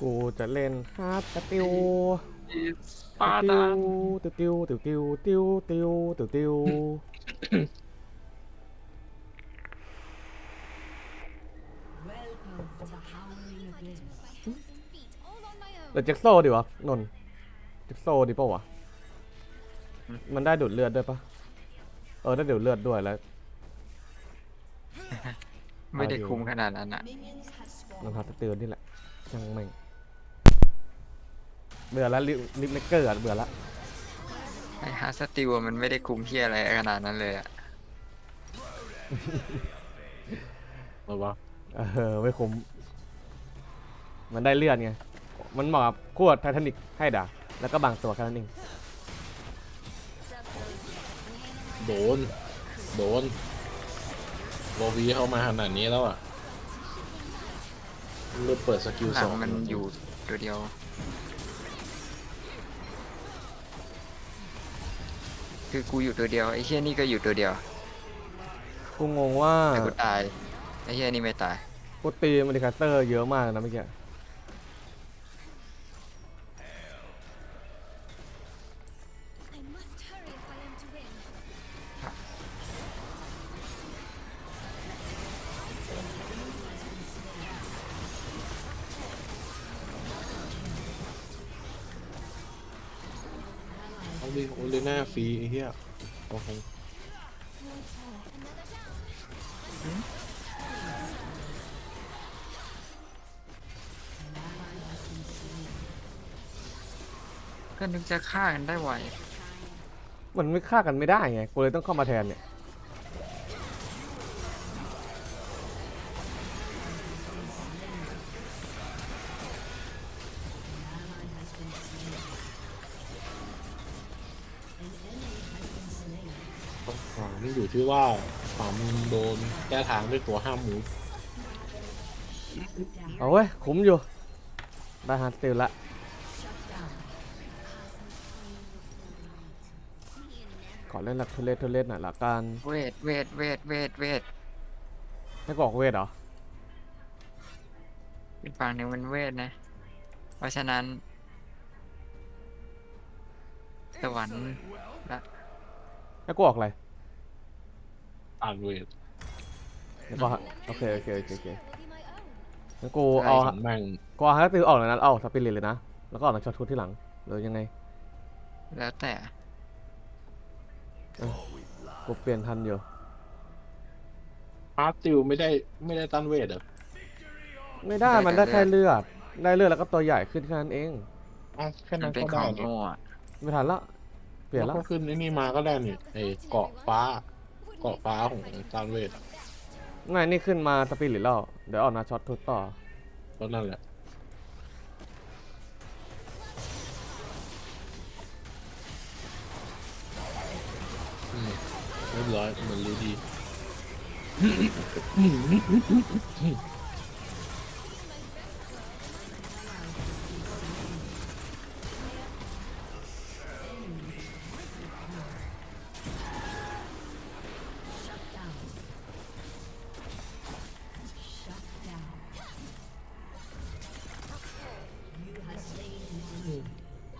กูจะเล่นฮาร์ดสติวปาติดาวติวติวติวติวติวติวติวเดี๋ยวแจ็คโซ่ดีวะนนท์แจ็คโซ่ดีปะวะมันได้ดูดเลือดด้วยปะเออได้ดูดเลือดด้วยแล้วไม่ได้คุ้มขนาดนั้นอะรองเท้าสติลนี่แหละช่างแม่ง เบื่อแล้วลิลิฟเลกเกอร์อะเบื่อละไอ้ฮาร์ดสติลมันไม่ได้คุ้มเที่ยอะไรขนาดนั้นเลยอะหรือวะเออไม่คุ้มมันได้เลือดไง มันเหมาะกับขวดไททานิกให้ด่าแล้วก็บางตัวแค่นั้นเองโดน โดนโบวีเข้ามาขนาดนี้แล้วอะมันเลยเปิดสกิลหลัสองงมันอยู่ตัวเดียว คือกูอยู่ตัวเดียวไอ้เฮี้ยนี่ก็อยู่ตัวเดียวกูงงว่าแต่กูตายไอ้เฮี้ยนี่ไม่ตาย กูตีมันดิคาเตอร์เยอะมากนะเมื่อกี้ ก็นึกจะฆ่ากันได้ไวมันไม่ฆ่ากันไม่ได้ไงกูเลยต้องเข้ามาแทนเนี่ยปัญหานี่อยู่ที่ว่าฝ่ามือโดนแก้ทางด้วยตัวห้ามหมูเอาเว้ยคุ้มอยู่ได้ฮาร์ดสติลละ ขอเล่นหลักทุเรศทุเรศหน่อยละกันเวทเวทเวทเวทเวทให้กออกเวทเหรออีกฝั่งหนึ่งมันเวทนะ เพราะฉะนั้นสวรรค์ละให้กูออกอะไรอ่านเวทแล้วก็โอเคโอเคโอเคโอเคงั้นกูไอ้เอาเห็นแม่งกูเอาฮาร์ดสติลออกเลยนะเอาสปิริตเลยนะแล้วก็ออกนักช็อตทุตที่หลังหรือยังไง แล้วแต่ กูเปลี่ยนทันอยู่อาร์ติวไม่ได้ไม่ได้ต้านเวทเหรอไม่ได้มันได้แค่เลือด ได้เลือดแล้วก็ตัวใหญ่ขึ้นแค่นั้นเองอ้าวแค่มันั้นนเป็นก็ขได้องนี่โง่อะไม่ทันละเปลี่ยนแล้ละวก็ขึ้นไอ้นี่มาก็ได้นี่ไอ้เกาะฟ้า เกาะฟ้าของต้านเวทอะไงนี่ขึ้นมาสปิริตแล้วเดี๋ยวออกนักช็อตทุตต่อก็นั่นแหละ เรียบร้อยเหมือนรู้ดี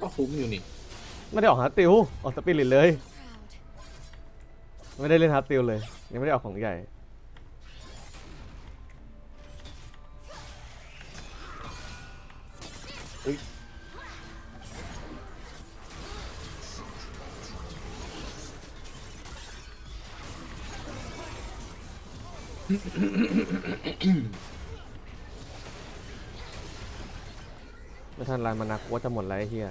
ก็คุ้มอยู่นี่ ไม่ได้ออกฮาร์ดติลออกสปิริตเลย ไม่ได้เล่นฮาร์ดติลเลย ยังไม่ได้ออกของใหญ่ไม่ทันไรมานักว่าจะหมดไรเฮีย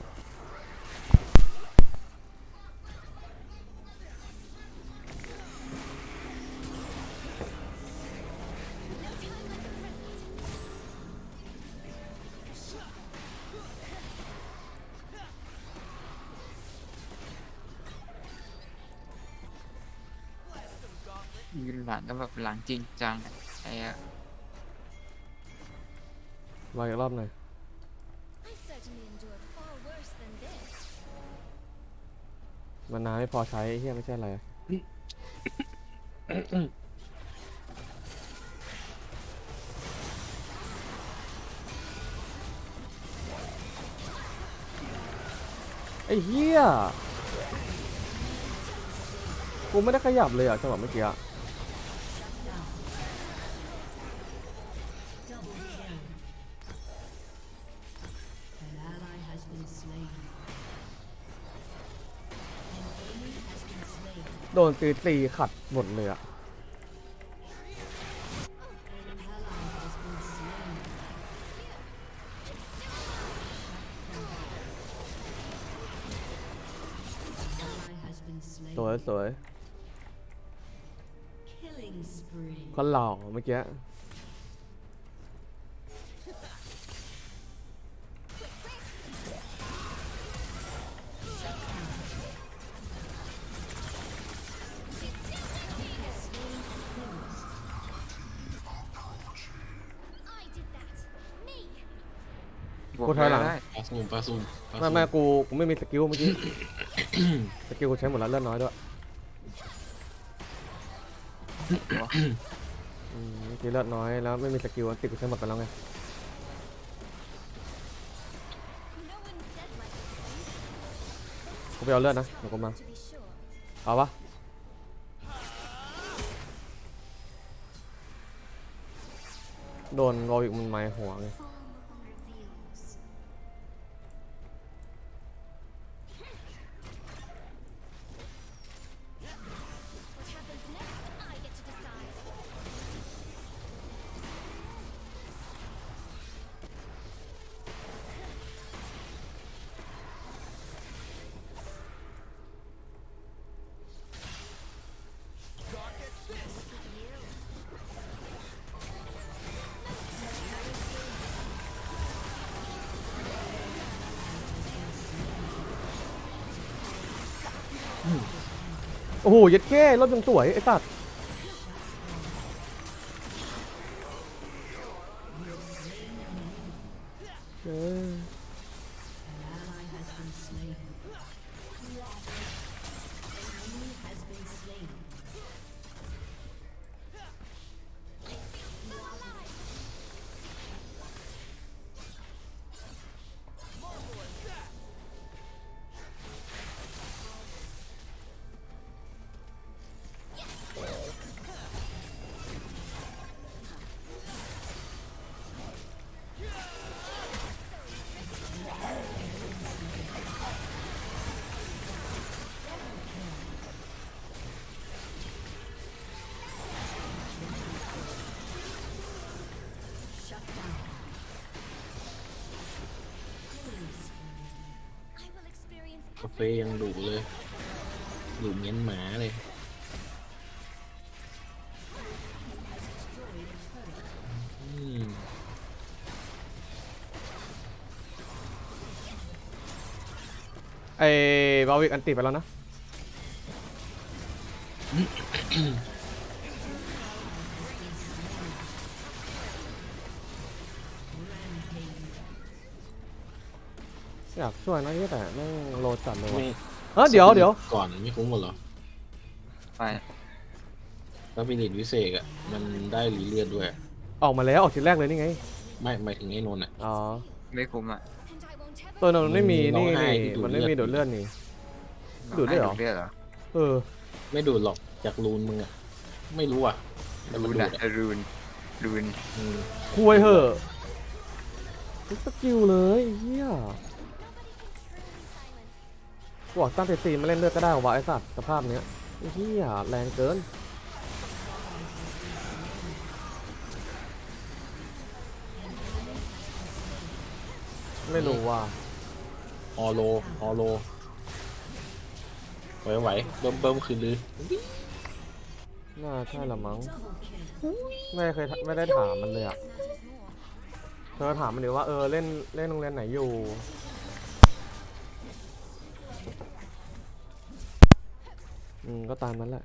หลังจริงจังไอ้อะมาอีกรอบหน่อยมันน้ำไม่พอใช้เฮียไม่ใช่อะไร ไอ้เฮียกูไม่ได้ขยับเลยอะจังหวะเมื่อกี้อะ โดนตีตีขัดหมดเลยอะสวยสวย Killing spree. คนหล่อเมื่อกี้ บวกูถอยหลัง ได้ปลาซูมปลาซูมปลาซูไม่ไม่กูกูไม่มีสกิลเมื่อกี้ สกิลกูใช้หมดแล้วเลือดน้อยด้วยอืมเมื่อกี้เลือดน้อยแล้วไม่มีสกิลอันติดกูใช้หมดไปแล้วไง No one said like it กูไปเอาเลือดนะเดี๋ยวกูมา to be sure. เอาปะโดนวอลวิกมันไม้หัวไง Form อ้โหยัดแค่รถยังสวยไอ้สัตว์ กาแฟยังดุเลยดุเหมียนหมาเลยอืมไอ้วอลวิกอันติไปแล้วนะ อยากช่วยนะแต่แม่งโลจัดเลยไม่ว่ะเออเดี๋ยวเดี๋ยวก่อนไม่คุ้มกันเหรอไปถ้าพิลิตวิเศษอะ มันได้รีเลียดด้วย ออกมาแล้วออกทีแรกเลยนี่ไงไม่หมายถึงไอ้นนท์อะ อ๋อไม่คุ้มอะ and I won't ever ตัวนั้นมันไม่มีร้องนี่ไห้นี่ที่ดูดมันไม่มีเลืดูอดดเลือดนี่ ดูดด้วยเหรอดูดเลือดเหรอเออไม่ดูดหรอกจากรูนมึงอะ ไม่รู้อะแต่มันรูนดูอะดอะรูนรูน อืมคุยเหอะทุกสกิลเลยเฮีย silent. กู บอกตั้งแต่ตีมาเล่นเลือดก็ได้วะไอ้สัตว์สภาพเนี้ยไอ้เฮียแรงเกินไม่รู้ว่าออโลออโลไหวไหวเบิ่มเบิ่มคืนลือน่าใช่ละมั้ง Double kill. ไม่เคยถไม่ได้ถามมันเลยอะ Matters more. เธอถามมันเดี๋ยวว่าเออเล่นเล่นโรงเรียนไหนอยู่ อืมก็ตามนั้นแหละ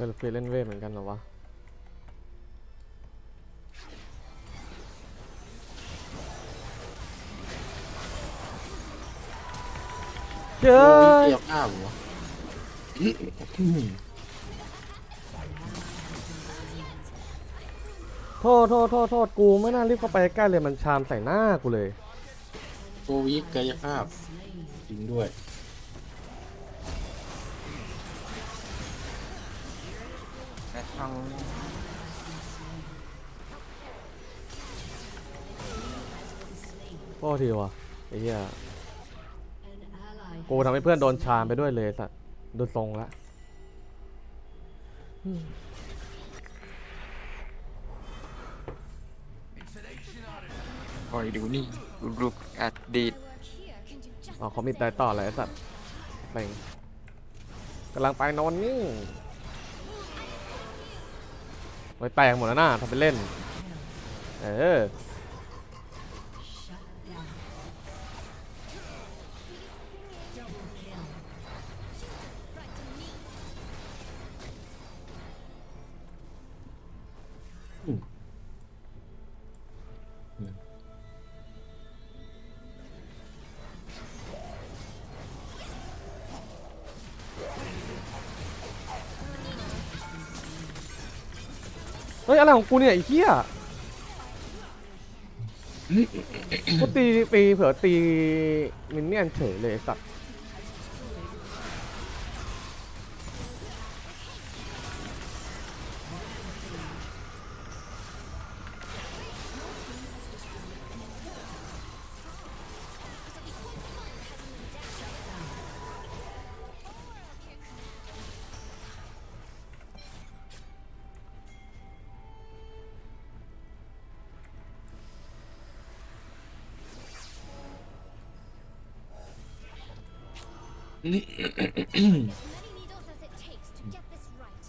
เซลฟีเล่นเวทเหมือนกันเหรอวะ เจ้โอ้ยยเกี่ยวข้าวเหรอโทษโทษโทษโทษกูไม่น่ารีบเข้าไปใกล้เลยมันชามใส่หน้ากูเลยโกวิกกายภาพจริงด้วย แม่เอาโทษทีวะไอ้เหี้ย An ally กูทำให้เพื่อนโดนชามไปด้วยเลยสัตว์ดูทรงละคอยดูนี่ลูกอดีต Your work here, can do just อ๋อเขามีตายต่อเลยไอ้สัตว์แม่งกำลังไปนอนนี่ ไว้แตกหมดแล้วนะทำเป็นเล่น เออ shut down. ฮ้ยอะไรของกูเนี่ยไอ้เหี้ยกูตีตีเผื่อตีมินเนี่ยนเฉยเลยไอ้สัตว์ this right.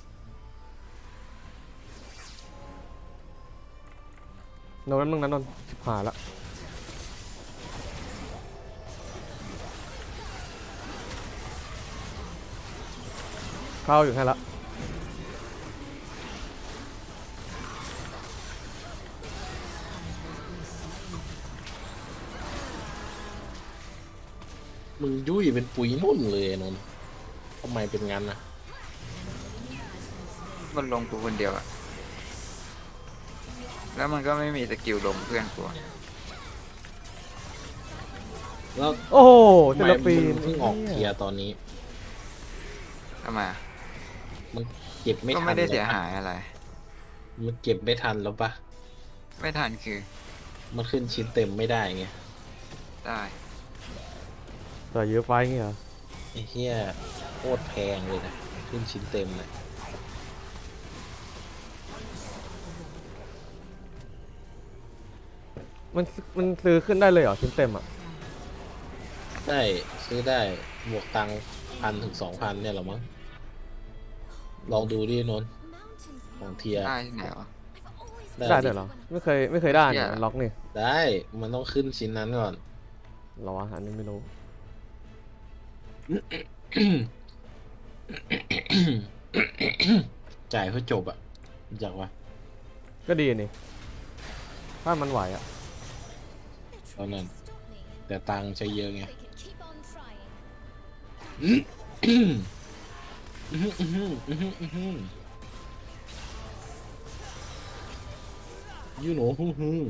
นนั่งนั้นนนสิบหาละเข้าอยู่แค่ละ มึงยุ่ยเป็นปุ๋ยนุ่นเลยนนท์ทำไมเป็นงั้นนะมันลงกูคนเดียวอะแล้วมันก็ไม่มีสกิลลงเพื่อนกูอะแล้วโอ้โหเซทำไมลปีมึนงเพิ่งออกเคลียร์ตอนนี้ ทำไมอะมันเก็บไม่ก็ทันไม่ได้เสียหรอหายอะไร มันเก็บไม่ทันแล้วปะไม่ทันคือมันขึ้นชิ้นเต็มไม่ได้ไงได้ แต่ยื้อไฟเงี้ยเหรอไอ้เหี้ยโคตรแพงเลยนะขึ้นชิ้นเต็มเลยมันมันซื้อขึ้นได้เลยเหรอชิ้นเต็มอะได้ซื้อได้บวกตังพันถึงสองพันเนี่ยเหรอมั้งลองดูดินนท์ Mountains ของ beyond. เทียร์ได้ที่ไหนวะ I've always ได้ได้ด้วยเหรอไม่เคยไม่เคยได้เนี่ยเหี้ยมันล็อกนี่ได้มันต้องขึ้นชิ้นนั้นก่อน เหรอวะอันนี้ไม่รู้ จ่ายเพื่อจบอะรู้จากว่าก็ดีนี่ ถ้ามันไหวอะ ตอนนั้น stop me. แต่ตังค์ใช้เยอะไง They can keep on trying. ยูโน่ฮึ่ม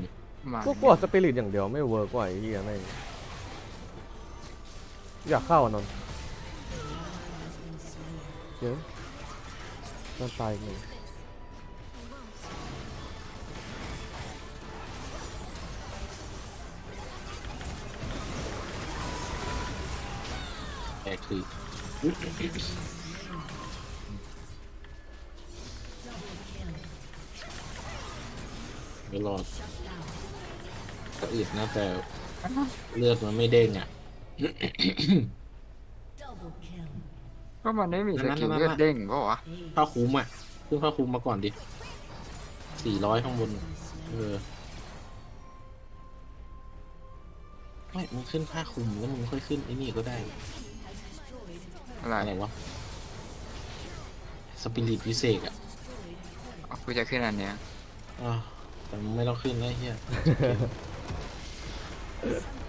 มาพวกกดสปิริตอย่างเดียวไม่เวิร์กว่าไอ้เหี้ยไม่งอยากเข้าอะนนท์ เยอะนอนตายหนึ่งแต่คือไม่รอดก็อึดนะแต่เลือดมันไม่เด้งอะ ก็มันไม่มีสนั่นๆๆๆกิลเลือดเด้งปะวะผ้าคลุ้มอะขึ้นผ้าคลุ้มมาก่อนดิสี่ร้อยข้างบน เออไม่มึงขึ้นผ้าคลุมแล้วมึงค่อยขึ้นไอ้นี่ก็ได้ อะไรอะไรวะสสปิริตวิเศษอะกูจะขึ้นอันเนี้ยอะแต่มึงไม่ต้องขึ้นนะไอ้เฮีย Summoner